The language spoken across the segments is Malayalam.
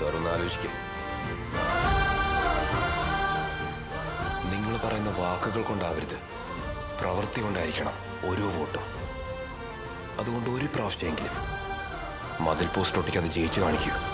സാർ ആലോചിക്കും. നിങ്ങൾ പറയുന്ന വാക്കുകൾ കൊണ്ടാവരുത്. പ്രവൃത്തി കൊണ്ടായിരിക്കണം ഓരോ വോട്ടും. അതുകൊണ്ട് ഒരു പ്രാവശ്യമെങ്കിലും മതിൽ പോസ്റ്റ് ഒട്ടിക്കാതെ ജയിച്ചു കാണിക്കൂ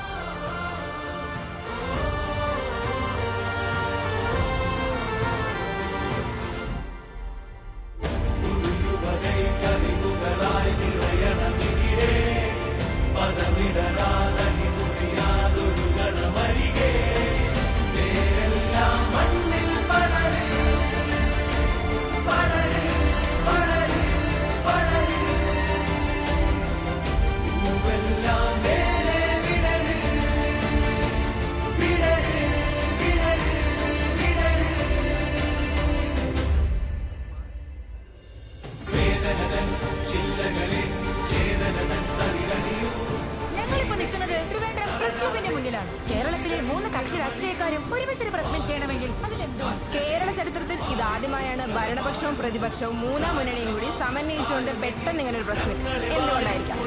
ഞങ്ങളിപ്പോ നിൽക്കുന്നത് ട്രിവാൻഡ്രം പ്രസ് ക്ലബിന്റെ മുന്നിലാണ്. കേരളത്തിലെ മൂന്ന് കക്ഷി രാഷ്ട്രീയക്കാരും ഒരുമിച്ചൊരു പ്രസ് മീറ്റ് ചെയ്യണമെങ്കിൽ അതിലെന്തോ കേരള ചരിത്രത്തിൽ ഇതാദ്യമായാണ് ഭരണപക്ഷവും പ്രതിപക്ഷവും മൂന്നാം മുന്നണിയും കൂടി സമന്വയിച്ചുകൊണ്ട് പെട്ടെന്ന് ഇങ്ങനെ ഒരു പ്രശ്നം എന്തുകൊണ്ടായിരിക്കാം?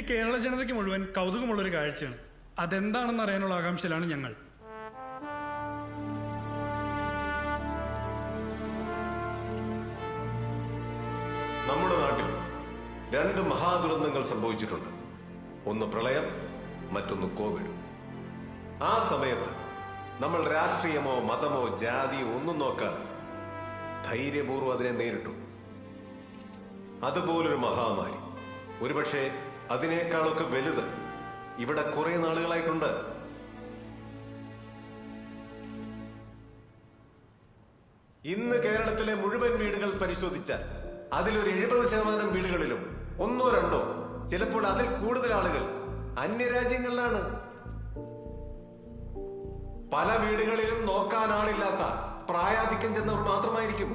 കേരള ജനതയ്ക്ക് മുഴുവൻ കൗതുകമുള്ളൊരു കാഴ്ചയാണ്. അതെന്താണെന്ന് അറിയാനുള്ള ആകാംക്ഷയിലാണ് ഞങ്ങൾ. നമ്മുടെ നാട്ടിൽ രണ്ട് മഹാദുരന്തങ്ങൾ സംഭവിച്ചിട്ടുണ്ട്. ഒന്ന് പ്രളയം മറ്റൊന്ന് കോവിഡ്. ആ സമയത്ത് നമ്മൾ രാഷ്ട്രീയമോ മതമോ ജാതിയോ ഒന്നും നോക്കാതെ ധൈര്യപൂർവം അതിനെ നേരിട്ടു. അതുപോലൊരു മഹാമാരി. ഒരുപക്ഷെ അതിനേക്കാളൊക്കെ വലുത്. ഇവിടെ കുറെ നാളുകളായിട്ടുണ്ട്. ഇന്ന് കേരളത്തിലെ മുഴുവൻ വീടുകൾ പരിശോധിച്ചാൽ അതിലൊരു എഴുപത് ശതമാനം വീടുകളിലും ഒന്നോ രണ്ടോ ചിലപ്പോൾ അതിൽ കൂടുതൽ ആളുകൾ അന്യരാജ്യങ്ങളിലാണ്. പല വീടുകളിലും നോക്കാൻ ആളില്ലാത്ത പ്രായാധിക്യം ചെന്നവർ മാത്രമായിരിക്കും.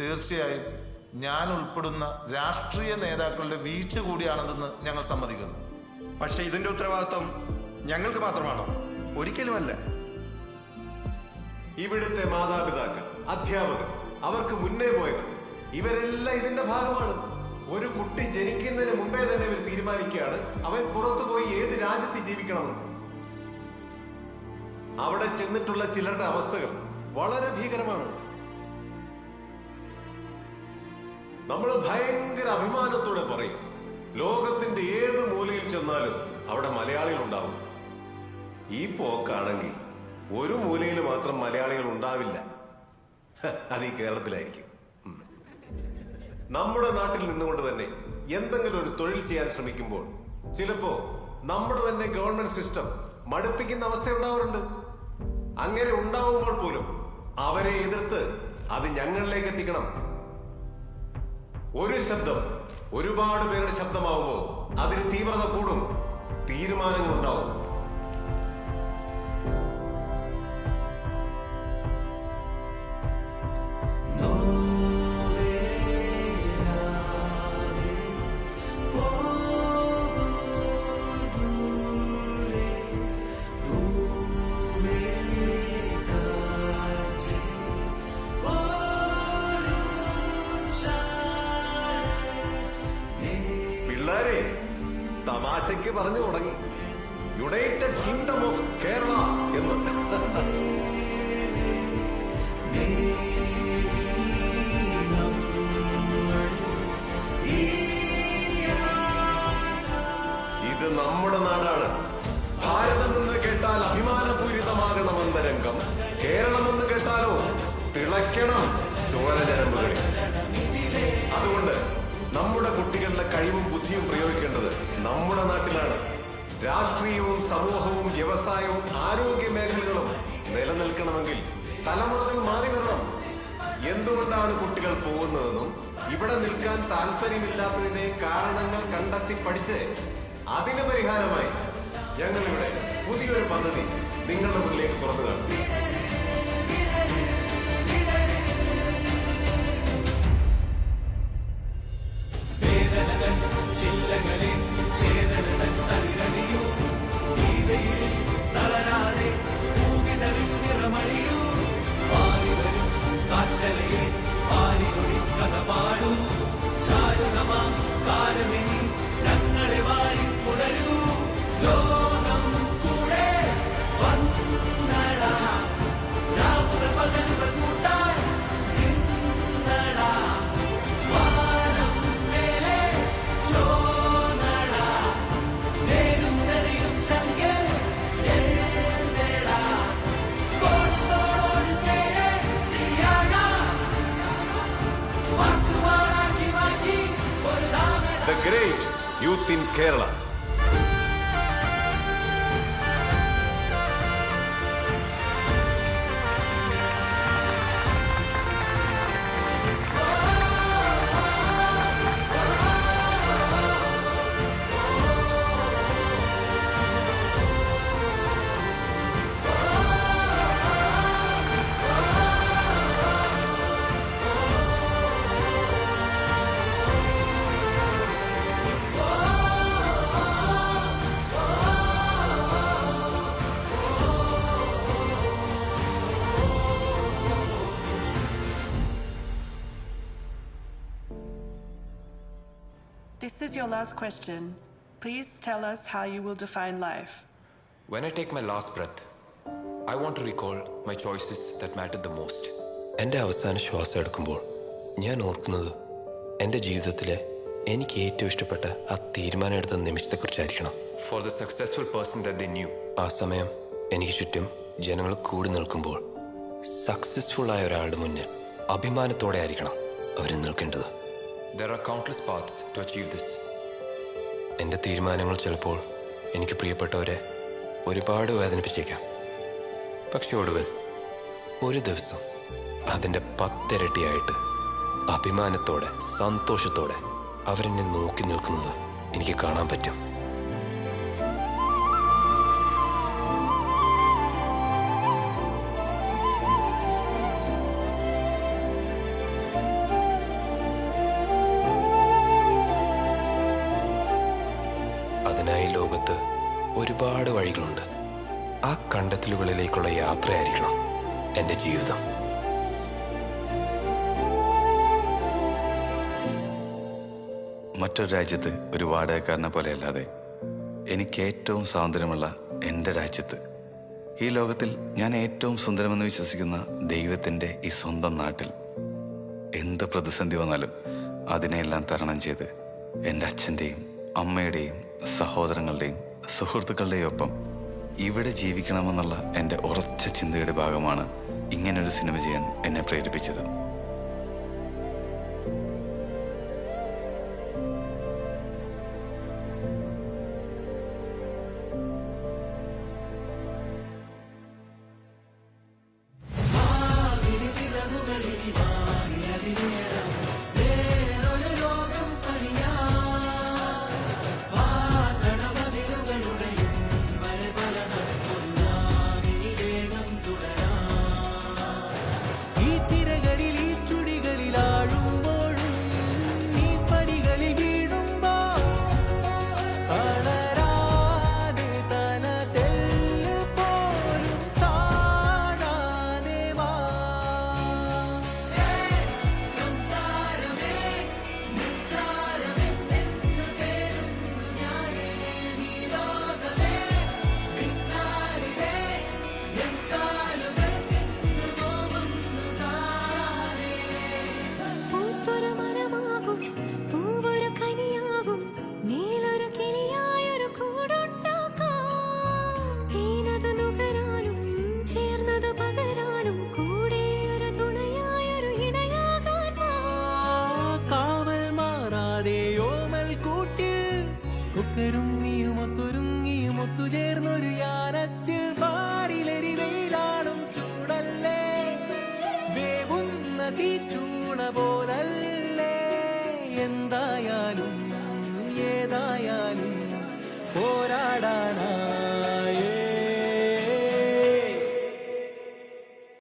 തീർച്ചയായും ഞാൻ ഉൾപ്പെടുന്ന രാഷ്ട്രീയ നേതാക്കളുടെ വീഴ്ച കൂടിയാണതെന്ന് ഞങ്ങൾ സമ്മതിക്കുന്നു. പക്ഷെ ഇതിന്റെ ഉത്തരവാദിത്വം ഞങ്ങൾക്ക് മാത്രമാണോ? ഒരിക്കലുമല്ല. ഇവിടുത്തെ മാതാപിതാക്കൾ അധ്യാപകർ അവർക്ക് മുന്നേ പോയവർ ഇവരെല്ലാം ഇതിന്റെ ഭാഗമാണ്. ഒരു കുട്ടി ജനിക്കുന്നതിന് മുമ്പേ തന്നെ ഇവർ തീരുമാനിക്കുകയാണ് അവൻ പുറത്തു പോയി ഏത് രാജ്യത്ത് ജീവിക്കണമെന്ന്. അവിടെ ചെന്നിട്ടുള്ള ചിലരുടെ അവസ്ഥകൾ വളരെ ഭീകരമാണ്. നമ്മൾ ഭയങ്കര അഭിമാനത്തോടെ പറയും ലോകത്തിന്റെ ഏത് മൂലയിൽ ചെന്നാലും അവിടെ മലയാളികൾ ഉണ്ടാവും ഈ പോക്കാണെങ്കിൽ ഒരു മൂലയിൽ മാത്രം മലയാളികൾ ഉണ്ടാവില്ല. അത് ഈ കേരളത്തിലായിരിക്കും. നമ്മുടെ നാട്ടിൽ നിന്നുകൊണ്ട് തന്നെ എന്തെങ്കിലും ഒരു തൊഴിൽ ചെയ്യാൻ ശ്രമിക്കുമ്പോൾ ചിലപ്പോ നമ്മുടെ തന്നെ ഗവൺമെന്റ് സിസ്റ്റം മടുപ്പിക്കുന്ന അവസ്ഥ ഉണ്ടാവാറുണ്ട്. അങ്ങനെ ഉണ്ടാവുമ്പോൾ പോലും അവരെ എതിർത്ത് അത് ഞങ്ങളിലേക്ക് എത്തിക്കണം. ഒരു ശബ്ദം ഒരുപാട് പേരുടെ ശബ്ദമാവുമ്പോൾ അതിന് തീവ്രത കൂടും. തീരുമാനങ്ങൾ ഉണ്ടാവും തമാശയ്ക്ക് പറഞ്ഞു തുടങ്ങി. യുണൈറ്റഡ് കിങ്ഡം ഓഫ് കേരള എന്ന്. ഇത് നമ്മുടെ നാടാണ്. ഭാരതം എന്ന് കേട്ടാൽ അഭിമാനപൂരിതമാകണമെന്ന രംഗം കേരളം എന്ന് കേട്ടാലോ? തിളയ്ക്കണം. ചോരചരമ്പുകളിൽ ബുദ്ധിയും പ്രയോഗിക്കേണ്ടത് നമ്മുടെ നാട്ടിലാണ്. രാഷ്ട്രീയവും സമൂഹവും വ്യവസായവും ആരോഗ്യ മേഖലകളും നിലനിൽക്കണമെങ്കിൽ തലമുറകൾ മാറി വരണം. എന്തുകൊണ്ടാണ് കുട്ടികൾ പോകുന്നതെന്നും ഇവിടെ നിൽക്കാൻ താല്പര്യമില്ലാത്തതിന്റെ കാരണങ്ങൾ കണ്ടെത്തി പഠിച്ച് അതിന് പരിഹാരമായി ഞങ്ങളിവിടെ പുതിയൊരു പദ്ധതി നിങ്ങളുടെ മുന്നിലേക്ക് തുറന്നു കാണും in Kerala. Your last question. Please tell us how you will define life. When I take my last breath, I want to recall my choices that mattered the most. എന്റെ അവസാന ശ്വാസം എടുക്കുമ്പോൾ ഞാൻ ഓർക്കുന്നത് എന്റെ ജീവിതത്തിലെ എനിക്ക് ഏറ്റവും ഇഷ്ടപ്പെട്ട ആ തീരുമാനം എടുത്ത നിമിഷത്തെക്കുറിച്ചായിരിക്കണം for the successful person the new ആ സമയം എനിക്ക് ചുറ്റും ജനങ്ങൾ കൂടി നിൽക്കുമ്പോൾ സക്സസ്ഫുൾ ആയ ഒരാളുടെ മുന്നിൽ അഭിമാനത്തോടെ ആയിരിക്കണം അവർ നിൽക്കേണ്ടത് there are countless paths to achieve this എന്റെ തീരുമാനങ്ങൾ ചിലപ്പോൾ എനിക്ക് പ്രിയപ്പെട്ടവരെ ഒരുപാട് വേദനിപ്പിച്ചേക്കാം. പക്ഷെ ഒടുവിൽ ഒരു ദിവസം അതിന്റെ പത്തിരട്ടിയായിട്ട് അഭിമാനത്തോടെ സന്തോഷത്തോടെ അവരെന്നെ നോക്കി നിൽക്കുന്നത് എനിക്ക് കാണാൻ പറ്റും. ഒരുപാട് വഴികളുണ്ട്. ആ കണ്ടെത്തലുകളിലേക്കുള്ള യാത്രയായിരിക്കണം എന്റെ ജീവിതം. മറ്റൊരു രാജ്യത്ത് ഒരു വാടകക്കാരനെ പോലെ അല്ലാതെ എനിക്ക് ഏറ്റവും സ്വാതന്ത്ര്യമുള്ള എന്റെ രാജ്യത്ത്. ഈ ലോകത്തിൽ ഞാൻ ഏറ്റവും സുന്ദരമെന്ന് വിശ്വസിക്കുന്ന ദൈവത്തിന്റെ ഈ സ്വന്തം നാട്ടിൽ എന്ത് പ്രതിസന്ധി വന്നാലും അതിനെയെല്ലാം തരണം ചെയ്ത് എന്റെ അച്ഛന്റെയും അമ്മയുടെയും സഹോദരങ്ങളുടെയും സുഹൃത്തുക്കളുടെയും ഒപ്പം ഇവിടെ ജീവിക്കണമെന്നുള്ള എന്റെ ഉറച്ച ചിന്തയുടെ ഭാഗമാണ് ഇങ്ങനൊരു സിനിമ ചെയ്യാൻ എന്നെ പ്രേരിപ്പിച്ചത്. എന്തായാലും ഏതായാലും പോരാടാനായ